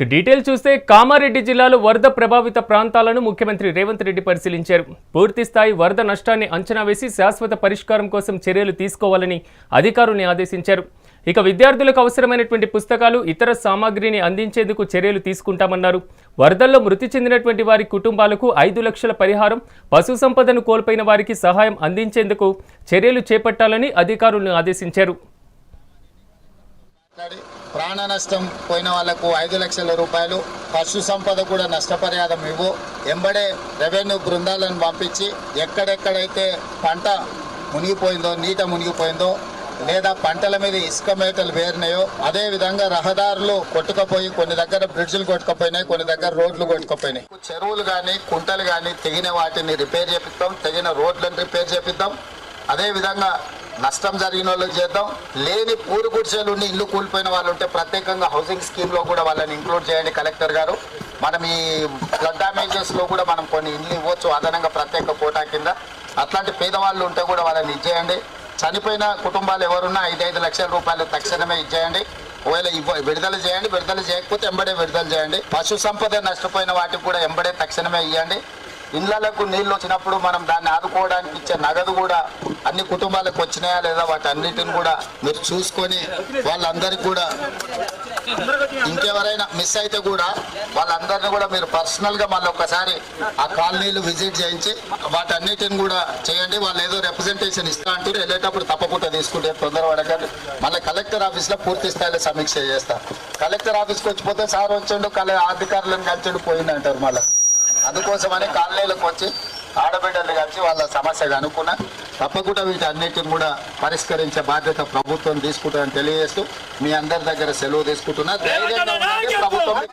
ఇక డీటెయిల్ చూస్తే కామారెడ్డి జిల్లాలో వరద ప్రభావిత ప్రాంతాలను ముఖ్యమంత్రి రేవంత్ రెడ్డి పరిశీలించారు. పూర్తిస్థాయి వరద నష్టాన్ని అంచనా వేసి శాశ్వత పరిష్కారం కోసం చర్యలు తీసుకోవాలని అధికారుల్ని ఆదేశించారు. ఇక విద్యార్థులకు అవసరమైనటువంటి పుస్తకాలు ఇతర సామాగ్రిని అందించేందుకు చర్యలు తీసుకుంటామన్నారు. వరదల్లో మృతి చెందినటువంటి వారి కుటుంబాలకు ఐదు లక్షల పరిహారం పశు సంపదను కోల్పోయిన వారికి సహాయం అందించేందుకు చర్యలు చేపట్టాలని అధికారులను ఆదేశించారు. ప్రాణ నష్టం పోయిన వాళ్ళకు ఐదు లక్షల రూపాయలు పశు సంపద కూడా నష్టపరిహారం ఇవ్వు. ఎంబడే రెవెన్యూ బృందాలను పంపించి ఎక్కడెక్కడైతే పంట మునిగిపోయిందో నీట మునిగిపోయిందో లేదా పంటల మీద ఇసుక మేటలు వేరినాయో అదే విధంగా రహదారులు కొట్టుకపోయి కొన్ని దగ్గర బ్రిడ్జ్లు కొట్టుకపోయినాయి కొన్ని దగ్గర రోడ్లు కొట్టుకపోయినాయి. చెరువులు కానీ కుంటలు కానీ తెగిన వాటిని రిపేర్ చేపిద్దాం తెగిన రోడ్లను రిపేర్ చేపిద్దాం. అదే విధంగా నష్టం జరిగిన వాళ్ళకి చేద్దాం. లేని పూరు గుడిసెలు ఉండి ఇల్లు కూలిపోయిన వాళ్ళు ఉంటే ప్రత్యేకంగా హౌసింగ్ స్కీమ్లో కూడా వాళ్ళని ఇంక్లూడ్ చేయండి కలెక్టర్ గారు. మనం ఈ ఫ్లడ్ డామేజెస్లో కూడా మనం కొన్ని ఇల్లు ఇవ్వచ్చు అదనంగా ప్రత్యేక కోటా కింద. అట్లాంటి పేదవాళ్ళు ఉంటే కూడా వాళ్ళని ఇచ్చేయండి. చనిపోయిన కుటుంబాలు ఎవరున్నా ఐదు ఐదు లక్షల రూపాయలు తక్షణమే ఇచ్చేయండి. ఒకవేళ ఇవ్వ విడుదల చేయండి విడుదల చేయకపోతే ఎంబడే విడుదల చేయండి. పశు సంపద నష్టపోయిన వాటికి కూడా ఎంబడే తక్షణమే ఇవ్వండి ఇళ్ళకు నీళ్ళు వచ్చినప్పుడు మనం దాన్ని ఆదుకోవడానికి ఇచ్చే నగదు కూడా అన్ని కుటుంబాలకు వచ్చినాయా లేదా వాటి అన్నిటిని కూడా మీరు చూసుకొని వాళ్ళందరికీ కూడా ఇంకెవరైనా మిస్ అయితే కూడా వాళ్ళందరినీ కూడా మీరు పర్సనల్గా మళ్ళీ ఒకసారి ఆ కాలనీలు విజిట్ చేయించి వాటన్నిటిని కూడా చేయండి. వాళ్ళు ఏదో రిప్రజెంటేషన్ ఇస్తా అంటారు వెళ్ళేటప్పుడు తప్పకుండా తీసుకుంటే తొందర మళ్ళీ కలెక్టర్ ఆఫీస్లో పూర్తి స్థాయిలో సమీక్ష చేస్తా. కలెక్టర్ ఆఫీస్కి వచ్చిపోతే సార్ వచ్చిండు కల అధికారులను కలిసిండు పోయింది అంటారు మళ్ళీ. అందుకోసమని కాలనీలకు వచ్చి వాళ్ళ సమస్య కనుక్కున్నా తప్పకుండా వీటన్నిటిని కూడా పరిష్కరించే బాధ్యత ప్రభుత్వం తీసుకుంటుందని తెలియజేస్తూ మీ అందరి దగ్గర సెలవు తీసుకుంటున్నా. ధైర్యంగా ప్రభుత్వం